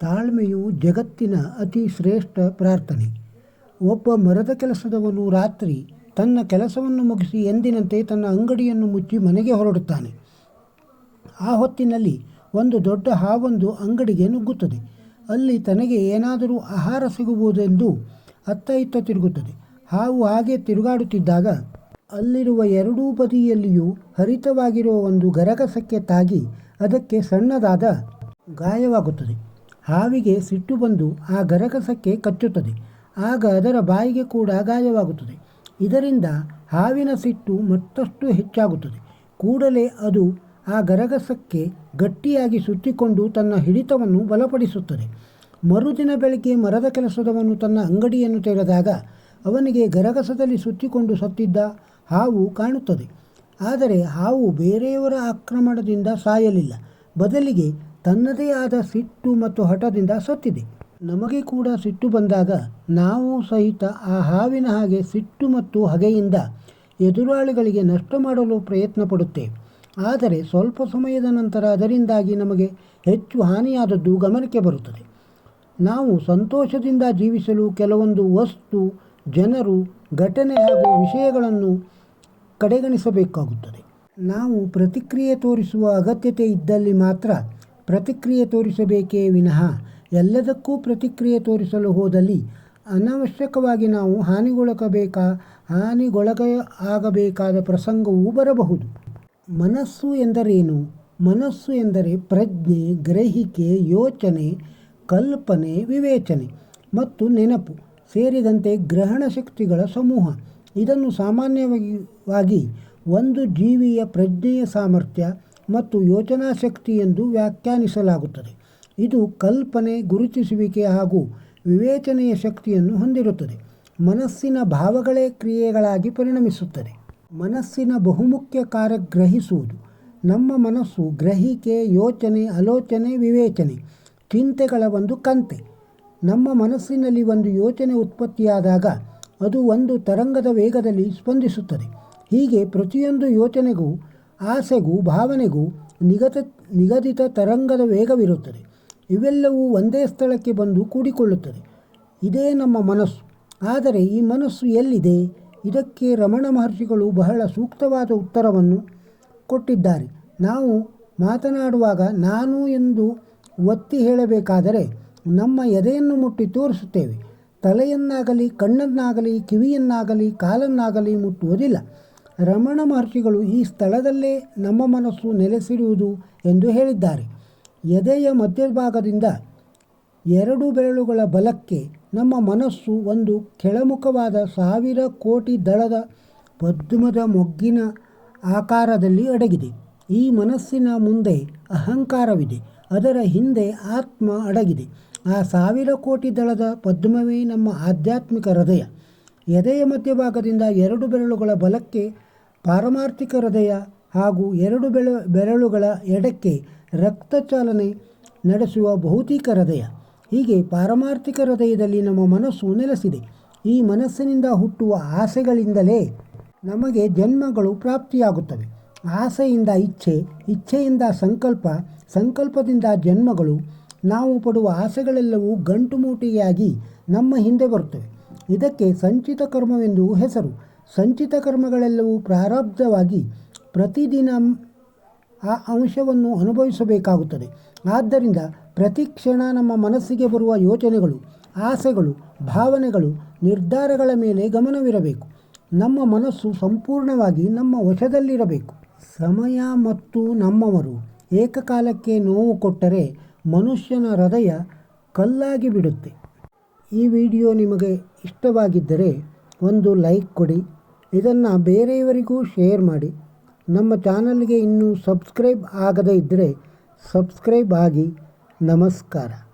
ತಾಳ್ಮೆಯು ಜಗತ್ತಿನ ಅತಿ ಶ್ರೇಷ್ಠ ಪ್ರಾರ್ಥನೆ. ಒಬ್ಬ ಮರದ ಕೆಲಸದವನು ರಾತ್ರಿ ತನ್ನ ಕೆಲಸವನ್ನು ಮುಗಿಸಿ ಎಂದಿನಂತೆ ತನ್ನ ಅಂಗಡಿಯನ್ನು ಮುಚ್ಚಿ ಮನೆಗೆ ಹೊರಡುತ್ತಾನೆ. ಆ ಹೊತ್ತಿನಲ್ಲಿ ಒಂದು ದೊಡ್ಡ ಹಾವೊಂದು ಅಂಗಡಿಗೆ ನುಗ್ಗುತ್ತದೆ. ಅಲ್ಲಿ ತನಗೆ ಏನಾದರೂ ಆಹಾರ ಸಿಗುವುದೆಂದು ಅತ್ತ ಇತ್ತ ತಿರುಗುತ್ತದೆ. ಹಾವು ಹಾಗೆ ತಿರುಗಾಡುತ್ತಿದ್ದಾಗ ಅಲ್ಲಿರುವ ಎರಡೂ ಬದಿಯಲ್ಲಿಯೂ ಹರಿತವಾಗಿರುವ ಒಂದು ಗರಗಸಕ್ಕೆ ತಾಗಿ ಅದಕ್ಕೆ ಸಣ್ಣದಾದ ಗಾಯವಾಗುತ್ತದೆ. ಹಾವಿಗೆ ಸಿಟ್ಟು ಬಂದು ಆ ಗರಗಸಕ್ಕೆ ಕಚ್ಚುತ್ತದೆ. ಆಗ ಅದರ ಬಾಯಿಗೆ ಕೂಡ ಗಾಯವಾಗುತ್ತದೆ. ಇದರಿಂದ ಹಾವಿನ ಸಿಟ್ಟು ಮತ್ತಷ್ಟು ಹೆಚ್ಚಾಗುತ್ತದೆ. ಕೂಡಲೇ ಅದು ಆ ಗರಗಸಕ್ಕೆ ಗಟ್ಟಿಯಾಗಿ ಸುತ್ತಿಕೊಂಡು ತನ್ನ ಹಿಡಿತವನ್ನು ಬಲಪಡಿಸುತ್ತದೆ. ಮರುದಿನ ಬೆಳಗ್ಗೆ ಮರದ ಕೆಲಸದವನು ತನ್ನ ಅಂಗಡಿಯನ್ನು ತೆರೆದಾಗ ಅವನಿಗೆ ಗರಗಸದಲ್ಲಿ ಸುತ್ತಿಕೊಂಡು ಸತ್ತಿದ್ದ ಹಾವು ಕಾಣುತ್ತದೆ. ಆದರೆ ಹಾವು ಬೇರೆಯವರ ಆಕ್ರಮಣದಿಂದ ಸಾಯಲಿಲ್ಲ. ಬದಲಿಗೆ ತನ್ನದೇ ಆದ ಸಿಟ್ಟು ಮತ್ತು ಹಠದಿಂದ ಸತ್ತಿದೆ. ನಮಗೆ ಕೂಡ ಸಿಟ್ಟು ಬಂದಾಗ ನಾವು ಸಹಿತ ಆ ಹಾವಿನ ಹಾಗೆ ಸಿಟ್ಟು ಮತ್ತು ಹಗೆಯಿಂದ ಎದುರಾಳಿಗಳಿಗೆ ನಷ್ಟ ಮಾಡಲು ಪ್ರಯತ್ನ ಪಡುತ್ತೇವೆ ಆದರೆ ಸ್ವಲ್ಪ ಸಮಯದ ನಂತರ ಅದರಿಂದಾಗಿ ನಮಗೆ ಹೆಚ್ಚು ಹಾನಿಯಾದದ್ದು ಗಮನಕ್ಕೆ ಬರುತ್ತದೆ. ನಾವು ಸಂತೋಷದಿಂದ ಜೀವಿಸಲು ಕೆಲವೊಂದು ವಸ್ತು, ಜನರು, ಘಟನೆ ಹಾಗೂ ವಿಷಯಗಳನ್ನು ಕಡೆಗಣಿಸಬೇಕಾಗುತ್ತದೆ. ನಾವು ಪ್ರತಿಕ್ರಿಯೆ ತೋರಿಸುವ ಅಗತ್ಯತೆ ಇದ್ದಲ್ಲಿ ಮಾತ್ರ ಪ್ರತಿಕ್ರಿಯೆ ತೋರಿಸಬೇಕೇ ವಿನಃ ಎಲ್ಲದಕ್ಕೂ ಪ್ರತಿಕ್ರಿಯೆ ತೋರಿಸಲು ಹೋದಲ್ಲಿ ಅನಾವಶ್ಯಕವಾಗಿ ನಾವು ಹಾನಿಗೊಳಗಬೇಕಾ ಹಾನಿಗೊಳಗ ಆಗಬೇಕಾದ ಪ್ರಸಂಗವೂ ಬರಬಹುದು. ಮನಸ್ಸು ಎಂದರೇನು? ಮನಸ್ಸು ಎಂದರೆ ಪ್ರಜ್ಞೆ, ಗ್ರಹಿಕೆ, ಯೋಚನೆ, ಕಲ್ಪನೆ, ವಿವೇಚನೆ ಮತ್ತು ನೆನಪು ಸೇರಿದಂತೆ ಗ್ರಹಣ ಶಕ್ತಿಗಳ ಸಮೂಹ. ಇದನ್ನು ಸಾಮಾನ್ಯವಾಗಿ ಒಂದು ಜೀವಿಯ ಪ್ರಜ್ಞೆಯ ಸಾಮರ್ಥ್ಯ ಮತ್ತು ಯೋಚನಾ ಶಕ್ತಿ ಎಂದು ವ್ಯಾಖ್ಯಾನಿಸಲಾಗುತ್ತದೆ. ಇದು ಕಲ್ಪನೆ, ಗುರುತಿಸುವಿಕೆ ಹಾಗೂ ವಿವೇಚನೆಯ ಶಕ್ತಿಯನ್ನು ಹೊಂದಿರುತ್ತದೆ. ಮನಸ್ಸಿನ ಭಾವಗಳೇ ಕ್ರಿಯೆಗಳಾಗಿ ಪರಿಣಮಿಸುತ್ತದೆ. ಮನಸ್ಸಿನ ಬಹುಮುಖ್ಯ ಕಾರ್ಯ ಗ್ರಹಿಸುವುದು. ನಮ್ಮ ಮನಸ್ಸು ಗ್ರಹಿಕೆ, ಯೋಚನೆ, ಆಲೋಚನೆ, ವಿವೇಚನೆ, ಚಿಂತೆಗಳ ಒಂದು ಕಂತೆ. ನಮ್ಮ ಮನಸ್ಸಿನಲ್ಲಿ ಒಂದು ಯೋಚನೆ ಉತ್ಪತ್ತಿಯಾದಾಗ ಅದು ಒಂದು ತರಂಗದ ವೇಗದಲ್ಲಿ ಸ್ಪಂದಿಸುತ್ತದೆ. ಹೀಗೆ ಪ್ರತಿಯೊಂದು ಯೋಚನೆಗೂ ಆಸೆಗೂ ಭಾವನೆಗೂ ನಿಗತ, ನಿಗದಿತ ತರಂಗದ ವೇಗವಿರುತ್ತದೆ. ಇವೆಲ್ಲವೂ ಒಂದೇ ಸ್ಥಳಕ್ಕೆ ಬಂದು ಕೂಡಿಕೊಳ್ಳುತ್ತದೆ. ಇದೇ ನಮ್ಮ ಮನಸ್ಸು. ಆದರೆ ಈ ಮನಸ್ಸು ಎಲ್ಲಿದೆ? ಇದಕ್ಕೆ ರಮಣ ಮಹರ್ಷಿಗಳು ಬಹಳ ಸೂಕ್ತವಾದ ಉತ್ತರವನ್ನು ಕೊಟ್ಟಿದ್ದಾರೆ. ನಾವು ಮಾತನಾಡುವಾಗ ನಾನು ಎಂದು ಒತ್ತಿ ಹೇಳಬೇಕಾದರೆ ನಮ್ಮ ಎದೆಯನ್ನು ಮುಟ್ಟಿ ತೋರಿಸುತ್ತೇವೆ. ತಲೆಯನ್ನಾಗಲಿ ಕಣ್ಣನ್ನಾಗಲಿ ಕಿವಿಯನ್ನಾಗಲಿ ಕಾಲನ್ನಾಗಲಿ ಮುಟ್ಟುವುದಿಲ್ಲ. ರಮಣ ಮಹರ್ಷಿಗಳು ಈ ಸ್ಥಳದಲ್ಲೇ ನಮ್ಮ ಮನಸ್ಸು ನೆಲೆಸಿರುವುದು ಎಂದು ಹೇಳಿದ್ದಾರೆ. ಎದೆಯ ಮಧ್ಯಭಾಗದಿಂದ ಎರಡು ಬೆರಳುಗಳ ಬಲಕ್ಕೆ ನಮ್ಮ ಮನಸ್ಸು ಒಂದು ಕೆಳಮುಖವಾದ ಸಾವಿರ ಕೋಟಿ ದಳದ ಪದ್ಮದ ಮೊಗ್ಗಿನ ಆಕಾರದಲ್ಲಿ ಅಡಗಿದೆ. ಈ ಮನಸ್ಸಿನ ಮುಂದೆ ಅಹಂಕಾರವಿದೆ, ಅದರ ಹಿಂದೆ ಆತ್ಮ ಅಡಗಿದೆ. ಆ ಸಾವಿರ ಕೋಟಿ ದಳದ ಪದ್ಮವೇ ನಮ್ಮ ಆಧ್ಯಾತ್ಮಿಕ ಹೃದಯ. ಎದೆಯ ಮಧ್ಯಭಾಗದಿಂದ ಎರಡು ಬೆರಳುಗಳ ಬಲಕ್ಕೆ ಪಾರಮಾರ್ಥಿಕ ಹೃದಯ ಹಾಗೂ ಎರಡು ಬೆಳ, ಬೆರಳುಗಳ ಎಡಕ್ಕೆ ರಕ್ತ ಚಾಲನೆ ನಡೆಸುವ ಭೌತಿಕ ಹೃದಯ. ಹೀಗೆ ಪಾರಮಾರ್ಥಿಕ ಹೃದಯದಲ್ಲಿ ನಮ್ಮ ಮನಸ್ಸು ನೆಲೆಸಿದೆ. ಈ ಮನಸ್ಸಿನಿಂದ ಹುಟ್ಟುವ ಆಸೆಗಳಿಂದಲೇ ನಮಗೆ ಜನ್ಮಗಳು ಪ್ರಾಪ್ತಿಯಾಗುತ್ತವೆ. ಆಸೆಯಿಂದ ಇಚ್ಛೆ, ಇಚ್ಛೆಯಿಂದ ಸಂಕಲ್ಪ, ಸಂಕಲ್ಪದಿಂದ ಜನ್ಮಗಳು, ನಾವು ಪಡುವ ಆಸೆಗಳೆಲ್ಲವೂ ಗಂಟು ಮೂಟೆಯಾಗಿ ನಮ್ಮ ಹಿಂದೆ ಬರುತ್ತವೆ. ಇದಕ್ಕೆ ಸಂಚಿತ ಕರ್ಮವೆಂದು ಹೆಸರು. ಸಂಚಿತ ಕರ್ಮಗಳೆಲ್ಲವೂ ಪ್ರಾರಬ್ಧವಾಗಿ ಪ್ರತಿದಿನ ಆ ಅಂಶವನ್ನು ಅನುಭವಿಸಬೇಕಾಗುತ್ತದೆ. ಆದ್ದರಿಂದ ಪ್ರತಿ ಕ್ಷಣ ನಮ್ಮ ಮನಸ್ಸಿಗೆ ಬರುವ ಯೋಚನೆಗಳು, ಆಸೆಗಳು, ಭಾವನೆಗಳು, ನಿರ್ಧಾರಗಳ ಮೇಲೆ ಗಮನವಿರಬೇಕು. ನಮ್ಮ ಮನಸ್ಸು ಸಂಪೂರ್ಣವಾಗಿ ನಮ್ಮ ವಶದಲ್ಲಿರಬೇಕು. ಸಮಯ ಮತ್ತು ನಮ್ಮವರು ಏಕಕಾಲಕ್ಕೆ ನೋವು ಕೊಟ್ಟರೆ ಮನುಷ್ಯನ ಹೃದಯ ಕಲ್ಲಾಗಿ ಬಿಡುತ್ತೆ ಈ ವಿಡಿಯೋ ನಿಮಗೆ ಇಷ್ಟವಾಗಿದ್ದರೆ ಒಂದು ಲೈಕ್ ಕೊಡಿ. ಇದನ್ನು ಬೇರೆಯವರಿಗೂ ಶೇರ್ ಮಾಡಿ. ನಮ್ಮ ಚಾನಲ್ಗೆ ಇನ್ನೂ ಸಬ್ಸ್ಕ್ರೈಬ್ ಆಗದೇ ಇದ್ದರೆ ಸಬ್ಸ್ಕ್ರೈಬ್ ಆಗಿ. ನಮಸ್ಕಾರ.